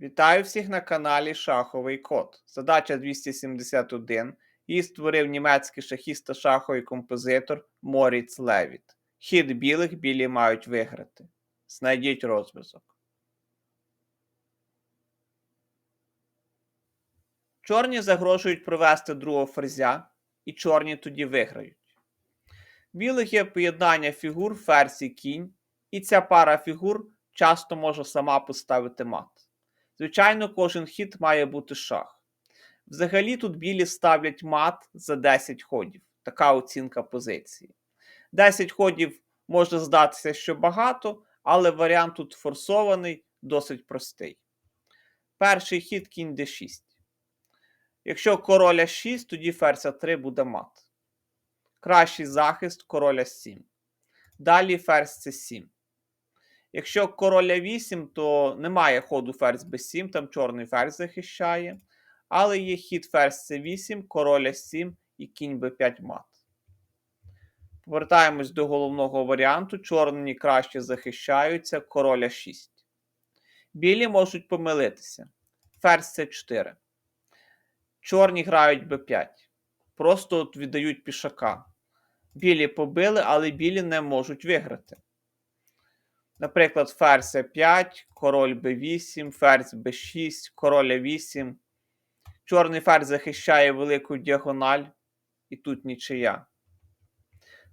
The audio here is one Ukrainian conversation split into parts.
Вітаю всіх на каналі Шаховий Код. Задача 271. Її створив німецький шахіст та шаховий композитор Моріц Левіт. Хід білих білі мають виграти. Знайдіть розв'язок. Чорні загрожують провести другого ферзя, і чорні тоді виграють. Білих є поєднання фігур ферзь і кінь, і ця пара фігур часто може сама поставити мат. Звичайно, кожен хід має бути шах. Взагалі тут білі ставлять мат за 10 ходів. Така оцінка позиції. 10 ходів може здатися, що багато, але варіант тут форсований, досить простий. Перший хід кінь d6. Якщо короля 6, тоді ферзь 3 буде мат. Кращий захист короля 7. Далі ферзь c7. Якщо короля 8, то немає ходу ферзь b7, там чорний ферзь захищає. Але є хід ферзь c8, короля 7 і кінь b5 мат. Повертаємось до головного варіанту. Чорні краще захищаються, короля 6. Білі можуть помилитися. Ферзь c4. Чорні грають b5. Просто от віддають пішака. Білі побили, але білі не можуть виграти. Наприклад, ферзь 5, король b8, ферзь b6, король 8. Чорний ферзь захищає велику діагональ, і тут нічия.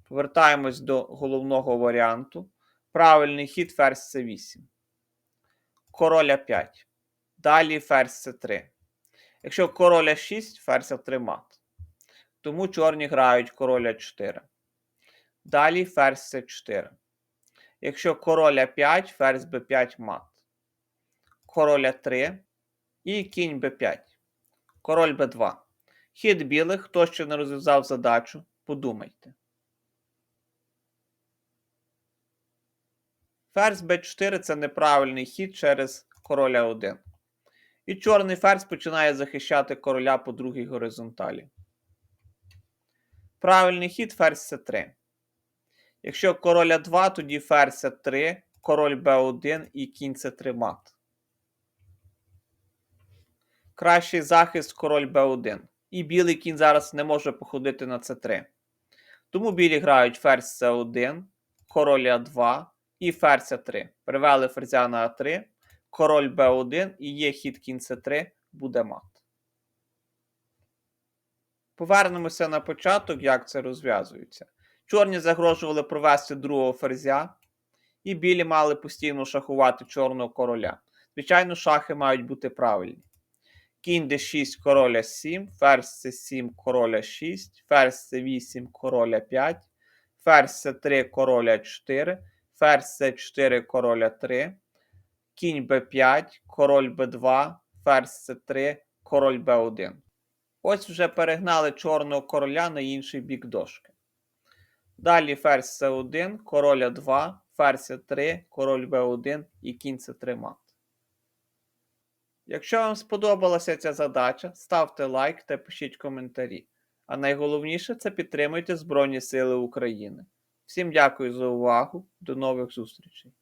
Повертаємось до головного варіанту. Правильний хід ферзь c8. Короля 5. Далі ферзь c3. Якщо короля 6, ферзь 3 мат. Тому чорні грають короля 4. Далі ферзь c4. Якщо короля 5, ферзь b5 мат. Короля 3 і кінь b5. Король b2. Хід білих, хто ще не розв'язав задачу, подумайте. Ферзь b4 це неправильний хід через короля 1. І чорний ферзь починає захищати короля по другій горизонталі. Правильний хід ферзь c3. Якщо короля 2, тоді ферзь 3, король b1 і кінь c3 мат. Кращий захист король b1. І білий кінь зараз не може походити на c3. Тому білі грають ферзь c1, король a2 і ферзь a3. Привели ферзя на a3, король b1 і є хід кінь c3, буде мат. Повернемося на початок, як це розв'язується. Чорні загрожували провести другого ферзя, і білі мали постійно шахувати чорного короля. Звичайно, шахи мають бути правильні. Кінь d6, короля 7, ферзь c7, короля 6, ферзь c8, короля 5, ферзь c3, короля 4, ферзь c4, короля 3, кінь b5, король b2, ферзь c3, король b1. Ось вже перегнали чорного короля на інший бік дошки. Далі ферзь С1, король 2, ферзь 3, король Б1 і кінь С3 мат. Якщо вам сподобалася ця задача, ставте лайк та пишіть коментарі. А найголовніше це підтримуйте Збройні Сили України. Всім дякую за увагу, до нових зустрічей!